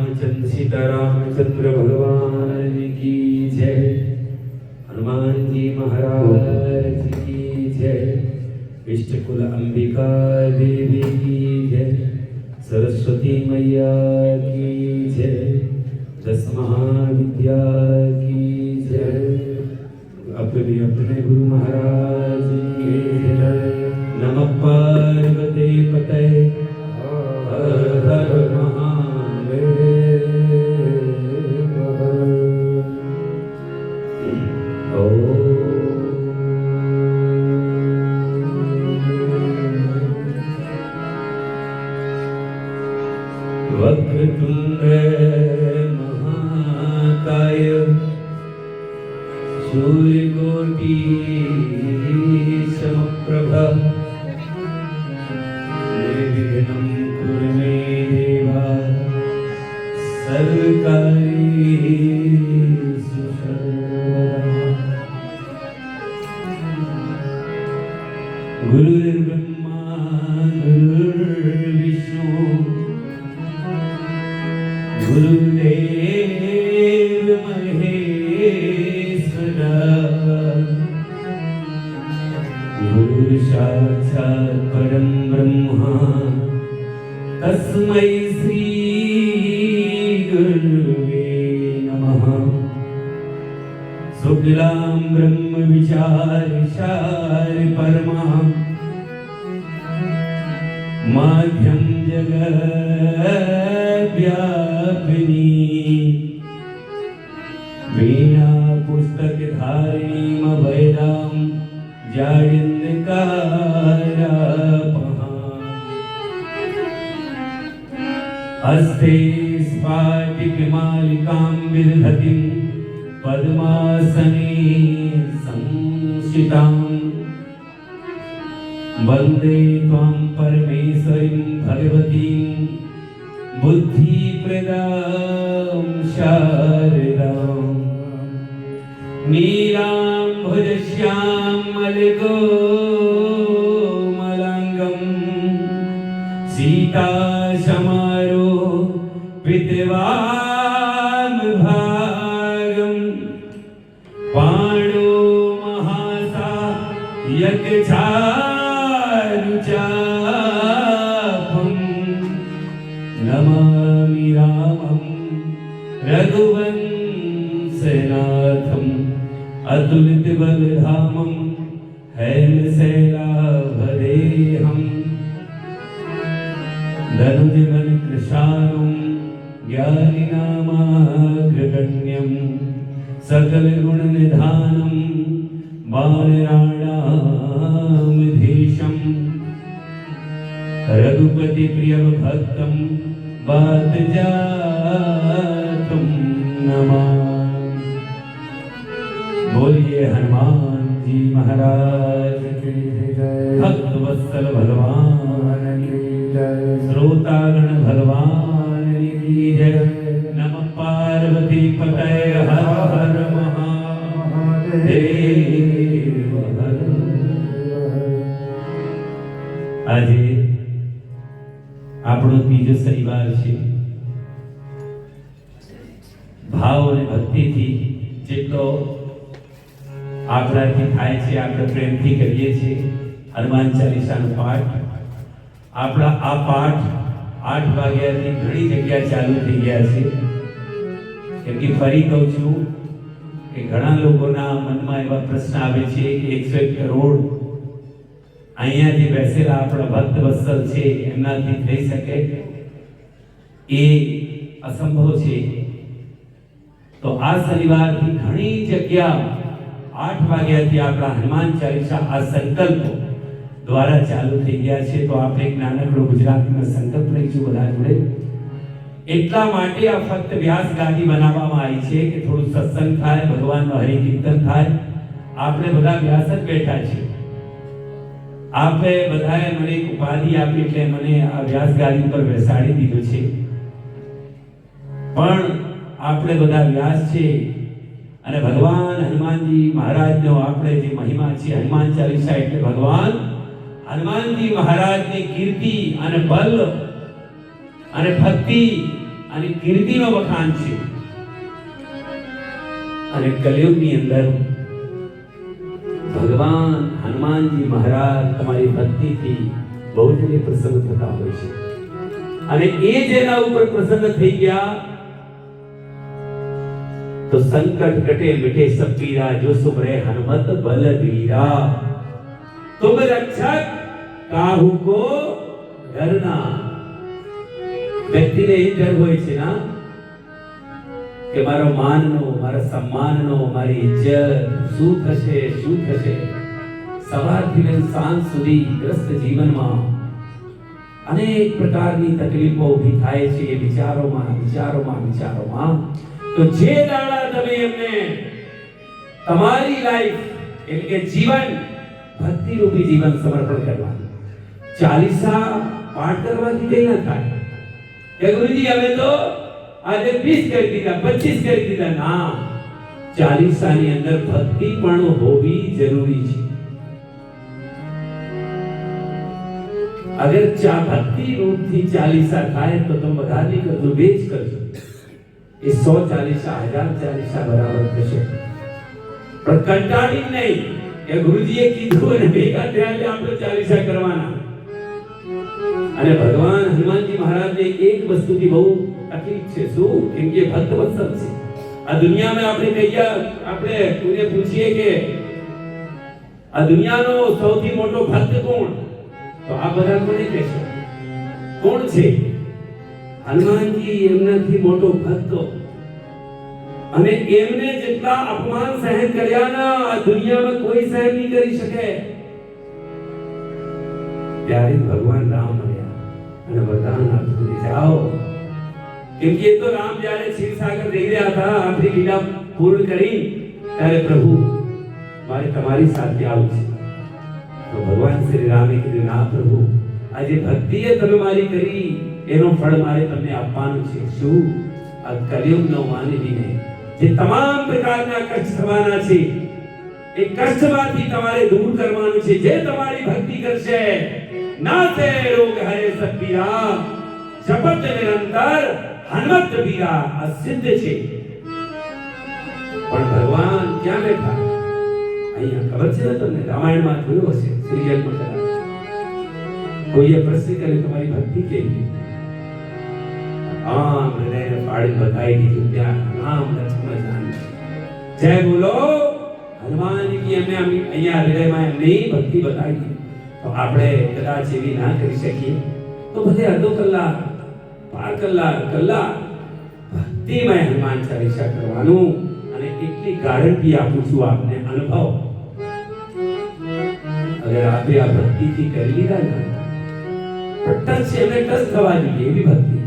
રામચંદ્ર સીતા રામચંદ્ર ભગવાન કી જય હનુમાનજી મહારાજ કી જય ઇષ્ટકુલ અંબિકા દેવી કી જય સરસ્વતી મૈયા કી જય દસ મહાવિદ્યા કી જય अपने अपने गुरु महाराज महादेव वक्रतुण्ड हस्ते स्फाटिकमालिकां विदधतिं पद्मासने संस्थिताम् वन्दे त्वां परमेश्वरीं भगवतीं बुद्धिप्रदां शारदाम् नीलाम्भुजश्यामलगोमलाङ्गम् सीताशमारो দেবা સકલ ગુણ નિધાનમ બાલરાણામધીશમ રઘુપતિ પ્રિય ભક્તમ વાત જાતમ નમા બોલીએ હનુમાનજી મહારાજ ભક્ત વત્સલ ભગવાન આપણો બીજો પરિવાર છે. ભાવ અને ભક્તિથી જેટલો આપણાથી થાય છે, આપણે પ્રેમથી કરીએ છીએ. હનુમાન ચાલીસાનો પાઠ. આપણા આ પાઠ આઠ વાગ્યાથી ઘણી જગ્યા ચાલુ થઈ ગયા છે. કેમ કે ફરી કહું છું કે ઘણા લોકોના મનમાં એવા પ્રશ્ન આવે છે કે એકસો એક કરોડ અહીંયા જે બેસેલા આપણા ભક્ત વત્સલ છે, એમનાથી થઈ શકે. એ અસંભવ છે. તો આ શનિવારથી ઘણી જગ્યા આઠ વાગ્યાથી આપણા હનુમાન ચાલીસા આ સંકલ્પો દ્વારા ચાલુ થઈ ગયા છે. તો આપણે એક નાનકડો ગુજરાતીનો સંકલ્પ લઈશું બધા જોડે. એટલા માટે આ ફક્ત વ્યાસ ગાદી બનાવવામાં આવી છે કે થોડું સત્સંગ થાય, ભગવાનનો હરિકીર્તન થાય. આપણે બધા વ્યાસ જ બેઠા છીએ. આપે બધાએ મને એક ઉપાધિ આપી એટલે મને આ વ્યાસ ગાદી પર બેસાડી દીધું છે. પણ આપણે બધા વ્યાસ છે અને ભગવાન હનુમાનજી મહારાજનો આપણે જે મહિમા છે, હનુમાન ચાલીસા એટલે ભગવાન હનુમાનજી મહારાજની કીર્તિ અને બલ અને ભક્તિ અને કીર્તિનો વખાણ છે. અને કલયુગની અંદર ભગવાન, હનુમાનજી, મહારાજ તમારી ભક્તિથી બહુ જ પ્રસન્ન થતા હોય છે. અને એ જેના ઉપર પ્રસન્ન થઈ ગયા, તો સંકટ કટે મીઠે સપીરા જો સુમરે હનુમત બલવીરા તુમ રક્ષક કાહુ કો ડરના વ્યક્તિને એ ડર હોય છે ના કે મારો માનનો, મારા સન્માનનો, મારી ઇજ્જત શું થશે શું થશે? સવારથી લઈને સાંજ સુધી ગ્રસ્ત જીવનમાં અનેક પ્રકારની તકલીફો ઊભી થાય છે એ વિચારોમાં વિચારોમાં વિચારોમાં. તો જે દાડા તમે એમને, તમારી લાઈફ એટલે કે જીવન ભક્તિ રૂપી જીવન સમર્પણ કરવાનું. ચાલીસા પાઠ કરવાથી કઈ ના થાય. ગુરુજી હવે તો આજે 20 કરી દીધા 25 કરી દીધા. ના, ચાલીસાની અંદર ભક્તિ પણ હોવી જરૂરી છે. અગર ચા ભક્તિ રૂપથી ચાલીસા થાય તો તમે બધા નહીં કરજો બે કરજો. એ સો ચાલીસા, હજાર ચાલીસા બરાબર થશે. પણ કંટાળી નહીં. એ ગુરુજીએ કીધું અને ભેગા થયા આપણે ચાલીસા કરવાના. અને ભગવાન હનુમાનજી મહારાજને એક વસ્તુથી બહુ તકલીફ છે શું? કેમ કે ભક્ત વત્સલ છે. આ દુનિયામાં આપણે કહીએ, આપણે કોઈને પૂછીએ કે આ દુનિયાનો સૌથી મોટો ભક્ત કોણ? તો આ બધા કોને કહેશો? કોણ છે? હનુમાનજી એમનાથી મોટો ભક્ત. અને એમને જેટલા અપમાન સહન કર્યા ના આ દુનિયામાં કોઈ સહન નહીં કરી શકે. ત્યારે ભગવાન રામ મળ્યા અને વરદાન આપ્યું જાઓ. કેમ કે એ તો રામ જ્યારે ક્ષીરસાગર જઈ રહ્યા હતા આપણી લીલા પૂર્ણ કરી ત્યારે પ્રભુ મારે તમારી સાથે આવું છે તો ભગવાન શ્રી રામે કીધું ના પ્રભુ આજે ભક્તિ એ તમે મારી કરી એનો ફળ મારે તમને આપવાનું છે શું આ કલિયુગનો માનવીને જે તમામ પ્રકારના કષ્ટ થવાના છે એ કષ્ટમાંથી તમારે દૂર કરવાનું છે જે તમારી ભક્તિ કરશે નાતે રોગ હરે સતપીરા શપથ નિરંતર હનુમત પીરા આ છે. પણ ભગવાન ક્યાં બેઠા? અહીંયા ખબર છે તમને? રામાયણમાં જોયું હશે, સિરિયલમાં કદાચ. કોઈએ પ્રશ્ન કરે તમારી ભક્તિ કેવી? આમ હૃદયને પાડી બતાવી દીધું, ત્યાં રામ લક્ષ્મણ જાન જય બોલો, હનુમાનજી અમે અહીંયા હૃદયમાં એમની ભક્તિ બતાવી તો આપણે કદાચ એવી ના કરી શકીએ. તો ભલે અડધો કલાક કલાક કલાક ભક્તિમય હનુમાન ચાલીસા કરવાનું અને એટલી ગારંટી આપું છું આપને અનુભવ. અગર આપે આ ભક્તિથી કરી લીધા ને તો છે એમને ટચ થવા જોઈએ એવી ભક્તિ.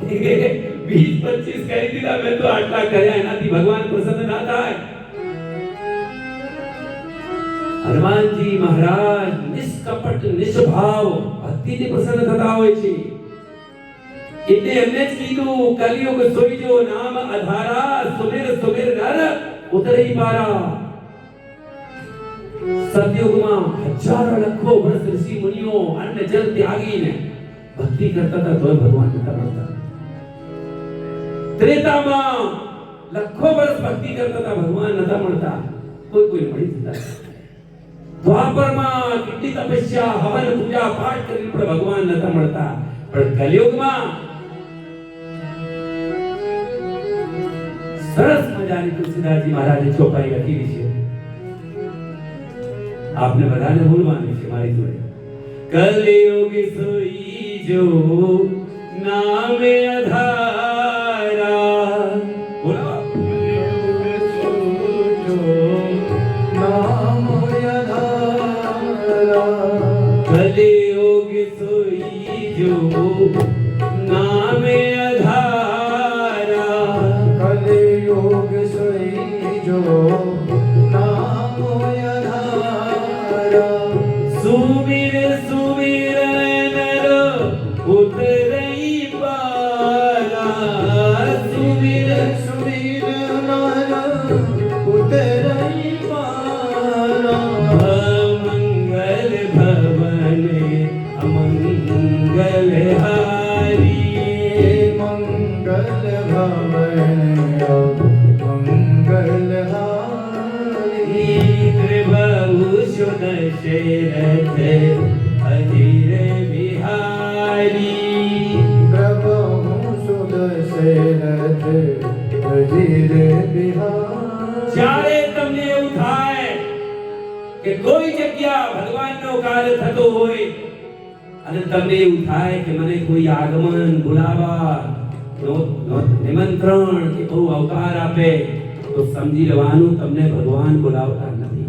વીસ પચીસ કરી દીધા, મેં તો આટલા કર્યા, એનાથી ભગવાન પ્રસન્ન ના થાય. હનુમાનજી મહારાજ નિષ્કપટ, નિષ્ભાવ ભક્તિથી પ્રસન્ન થતા હોય છે. એટલે એમને જ કીધું કલિયુગ સોઈજો નામ અધારા, સુમેર સુમેર નર, ઉતરી પારા. સતયુગમાં હજારો લખો વર્ષ ઋષિ મુનિઓ અન્ન જલ ત્યાગીને ભક્તિ કરતા હતા, તોય ભગવાન નતા મળતા ત્રેતામાં લાખો વર્ષ ભક્તિ કરતા હતા, ભગવાન નતા મળતા. કોઈ કોઈ મળી જતા દ્વાપરમાં કેટલી તપસ્યા, હવન પૂજા પાઠ કરીને પણ ભગવાન નતા મળતા. પણ કલિયુગમાં સરસ મજાની તુલસીદાસજી મહારાજે ચોપાઈ લખી છે. આપને બધાને બોલવાની છે મારી જોડે. કલયુગ સોઈ જો નામે અધારા કલયુગ સળી જો કે કોઈ જગ્યા ભગવાનનો કાર્ય થતો હોય અને તમને એવું થાય કે મને કોઈ આગમન બોલાવા નિમંત્રણ કે બહુ અવકાર આપે, તો સમજી લેવાનું, તમને ભગવાન બોલાવતા નથી.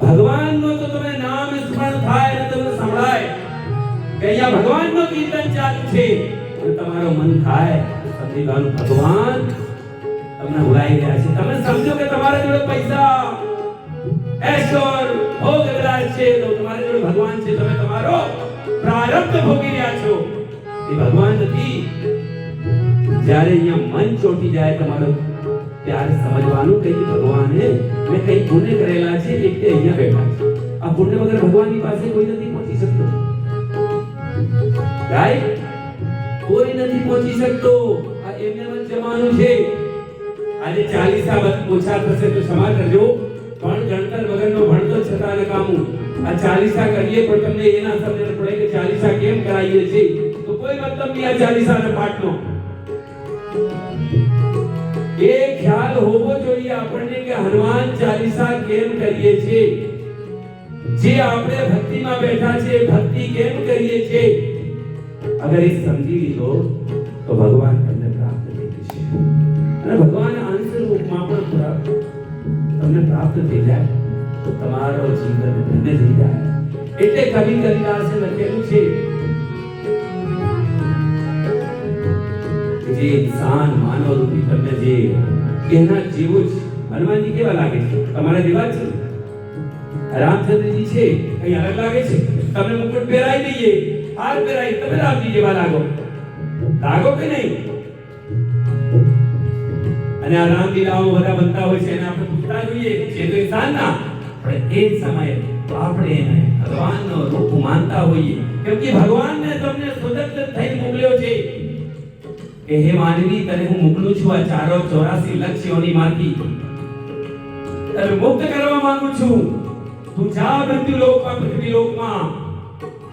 ભગવાનનો તો તમે નામ સ્મરણ થાય અને તમને સંભળાય કે અહીંયા ભગવાનનો કીર્તન ચાલુ છે. અને તમારો મન થાય સમજી લેવાનું, ભગવાન તમને બોલાવી ગયા છે. તમે સમજો કે તમારા જોડે પૈસા એશ્વર ભોગ વિલાસ છે, તો તમારી જોડે ભગવાન છે, તમે તમારો પ્રારબ્ધ ભોગી રહ્યા છો. એ ભગવાન નથી. જ્યારે અહીંયા મન ચોટી જાય તમારું, ત્યારે સમજવાનું કે ભગવાને મેં કઈ પુણ્ય કરેલા છે એટલે અહીંયા બેઠા છે. આ પુણ્ય વગર ભગવાનની પાસે કોઈ નથી પહોંચી શકતો. રાઈટ કોઈ નથી પહોંચી શકતો. આ એમને મન જમાનું છે. આજે ચાલીસા ઓછા થશે તો ક્ષમા કરજો. પણ ગણતર વગરનો ભણતો છતાં નકામું આ ચાલીસા કરીએ પણ તમને એના સમજણ પડે કે ચાલીસા કેમ કરાવીએ છીએ? તો કોઈ મતલબ નહીં આ ચાલીસાના પાઠનો. એ ખ્યાલ હોવો જોઈએ આપણને કે હનુમાન ચાલીસા કેમ કરીએ છીએ? જે આપણે ભક્તિમાં બેઠા છે ભક્તિ કેમ કરીએ છીએ? અગર એ સમજી લીધો, તો ભગવાન તમને પ્રાપ્ત થઈ જશે. અને ભગવાન તમને પ્રાપ્ત થઈ જાય તો તમારો જીવન ધન્ય થઈ જાય એટલે કવિ કવિદાસે લખેલું છે કે જે ઇન્સાન માનવ રૂપી તમને જે એના જેવું જ હનુમાનજી કેવા લાગે છે તમારા જેવા જ છે રામચંદ્રજી છે કઈ અલગ લાગે છે તમને મુકુટ પહેરાઈ દઈએ હાર પહેરાઈ તમે રામજી જેવા લાગો લાગો કે નહીં અને આ રામલીલાઓ બધા બનતા હોય છે, એને આપણે પૂછતા જોઈએ, જે તો ઇન્સાનના પણ એ સમયે આપણે એને ભગવાનનો રૂપ માનતા હોઈએ. કેમ કે ભગવાનને તમને સ્વતંત્ર થઈ મોકલ્યો છે. કે હે માનવી, તને હું મોકલું છું આ ચારો ચોરાસી લક્ષ્યોની માંથી તને મુક્ત કરવા માંગુ છું. તું જા મૃત્યુ લોકમાં પૃથ્વી લોકમાં.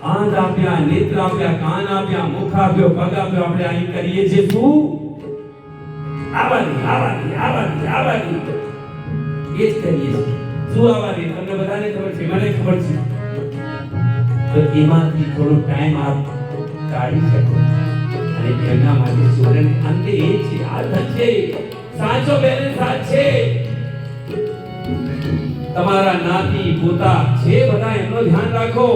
હાથ આપ્યા, નેત્ર આપ્યા, કાન આપ્યા, મુખ આપ્યો, પગ આપ્યો, આપણે અહીં કરીએ છીએ શું? આવાની આવાની આવાની આવાની એ જ કરીએ છીએ. શું આવાની તમને બધાને ખબર છે, મને ખબર છે. તો એમાંથી થોડો ટાઈમ આપ કાઢી શકો. અને એમના માટે સૂર્યને અંતે એ છે આદત છે. સાચો બેલેન્સ આ છે. તમારા નાતી, પોતા છે બધા, એમનો ધ્યાન રાખો.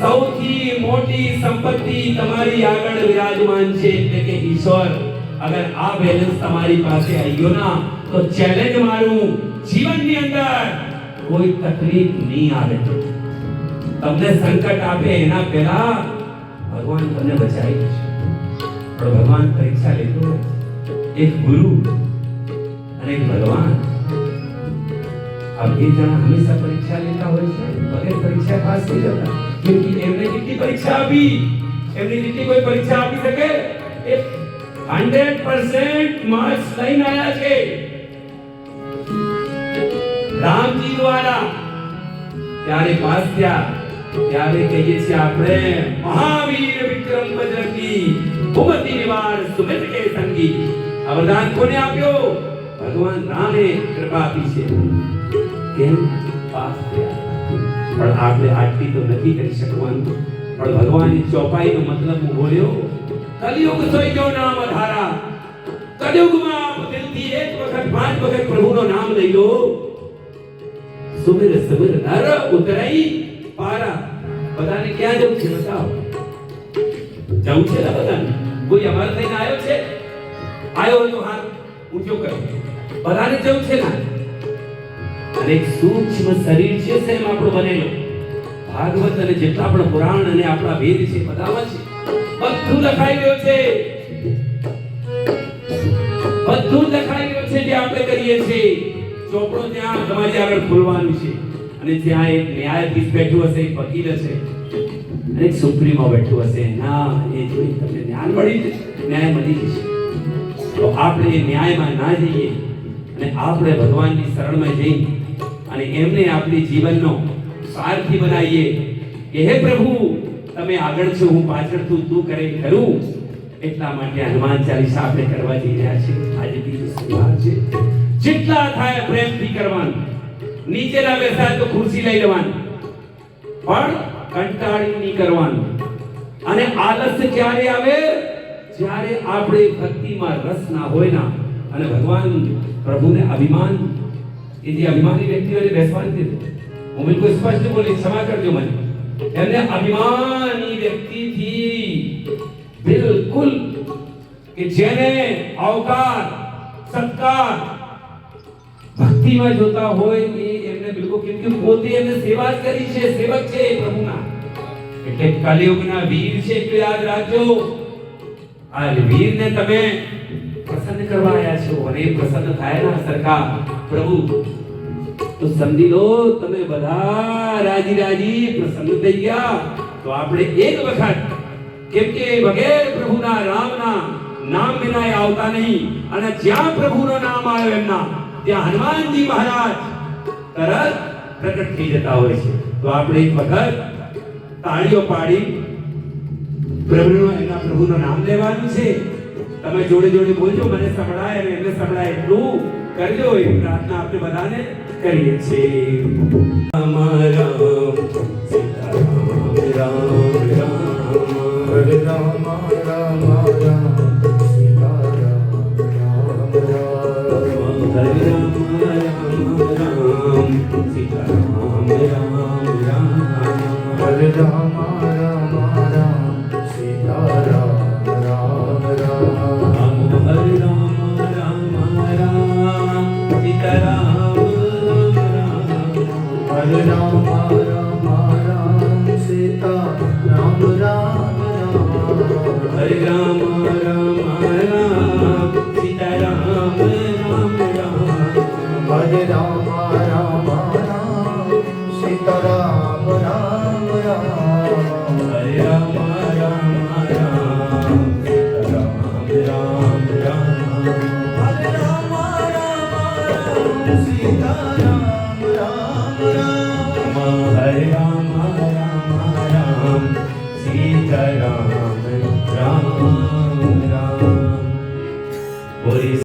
સૌથી મોટી સંપત્તિ તમારી આગળ વિરાજમાન છે, એટલે કે ઈશ્વર. અગર આ બેલેન્સ તમારી પાસે આવ્યો ના, તો ચેલેન્જ મારું જીવનની અંદર કોઈ તકલીફ નહીં આવે. તમને સંકટ આપે એના પહેલા ભગવાન તમને બચાવી દેશે. પણ ભગવાન પરીક્ષા લેતો એક ગુરુ અને એક ભગવાન. આ બે જણા હંમેશા પરીક્ષા લેતા હોય છે, વગેરે પરીક્ષા પાસ થઈ જતા. કેમ કે એમને કેટલી પરીક્ષા આપી? એમની જેટલી કોઈ પરીક્ષા આપી શકે, એ 100% માર્ક્સ લઈને આવ્યા છે. રામજી દ્વારા ત્યારે પાસ થયા ત્યારે કહીએ છીએ આપણે, મહાવીર વિક્રમ બજરંગી ભૂમતિ નિવાર સુમિત કે સંગી આ કોને આપ્યો? ભગવાન રામે કૃપા આપી છે. કેમ? પાસ થયા પણ આપણે આટલી તો નથી કરી શકવાનું. પણ ભગવાનની ચોપાઈનો મતલબ હું બોલ્યો કલિયુગ થઈ ગયો નામ અધારા. કલયુગમાં આપ દિલથી એક વખત, પાંચ વખત પ્રભુનો નામ લઈ લો. સુમિર સુમિર, નર ઉતરાઈ પારા. બધાને ક્યાં જવું છે બતાવો. જવું છે ને બધાને? કોઈ અમારે થઈને આવ્યો છે? આવ્યો હોય તો હાથ ઊંચો કરો. બધાને જવું છે ને? અને એક સૂક્ષ્મ શરીર છે સેમ આપણો બનેલો. ભાગવત અને જેટલા પણ પુરાણ અને આપણા વેદ છે બધામાં છે. બધું લખાઈ ગયું છે. બધું લખાઈ ગયું છે જે આપણે કરીએ છીએ. ચોપડો ત્યાં તમારી આગળ ખોલવાનું છે. અને ત્યાં એક ન્યાયાધીશ બેઠું હશે, એક વકીલ હશે. અને એક સુપ્રીમો બેઠું હશે. ના, એ જોઈ તમને જ્ઞાન મળી ન્યાય મળી જશે. તો આપણે ન્યાયમાં ના જઈએ અને આપણે ભગવાનની શરણમાં જઈ અને એમને આપણી જીવનનો સારથી બનાવીએ કે હે પ્રભુ તમે આગળ છો, હું પાછળ છું, તું કરે ખરું. એટલા માટે હનુમાન ચાલીસા આપણે કરવા જઈ રહ્યા છે આજે સવાર છે. જેટલા થાય પ્રેમથી કરવાનું. નીચેના બેસાય તો ખુરશી લઈ લેવાની. પણ કંટાળી નહીં કરવાનું. અને આલસ ક્યારે આવે? જ્યારે આપણે ભક્તિમાં રસ ના હોય ના. અને ભગવાન પ્રભુને અભિમાન, એ જે અભિમાની વ્યક્તિઓને બેસવાની દીધું હું બિલકુલ સ્પષ્ટ બોલી ક્ષમા કરજો મને. એમને અભિમાની વ્યક્તિથી બિલકુલ કે જેને અવકાર સત્કાર, ભક્તિમાં જોતા હોય એ એમને બિલકુલ કેમ કે પોતે એમને સેવા કરી છે, સેવક છે પ્રભુના. એટલે કલિયુગના વીર છે એટલે યાદ રાખજો આ વીરને તમે પ્રસન્ન કરવા આવ્યા છો અને એ પ્રસન્ન થાય ના સરકાર પ્રભુ તો સમજી લો, તમે બધા રાજી રાજી પ્રસન્ન થઈ ગયા. તો આપણે એક વખત કેમ કે વગેર પ્રભુના રામના નામ વિના આવતા નહીં. અને જ્યાં પ્રભુનો નામ આવ્યો એમના, ત્યાં હનુમાનજી મહારાજ તરત પ્રકટ થઈ જતા હોય છે. તો આપણે એક વખત તાળીઓ પાડી, પ્રભુનો એમના પ્રભુનો નામ લેવાનું છે. તમે જોડે જોડે બોલજો, મને સંભળાય અને એમને સંભળાય એટલું. કરજો એ પ્રાર્થના આપણે બધાને. કરીએ છીએ રામ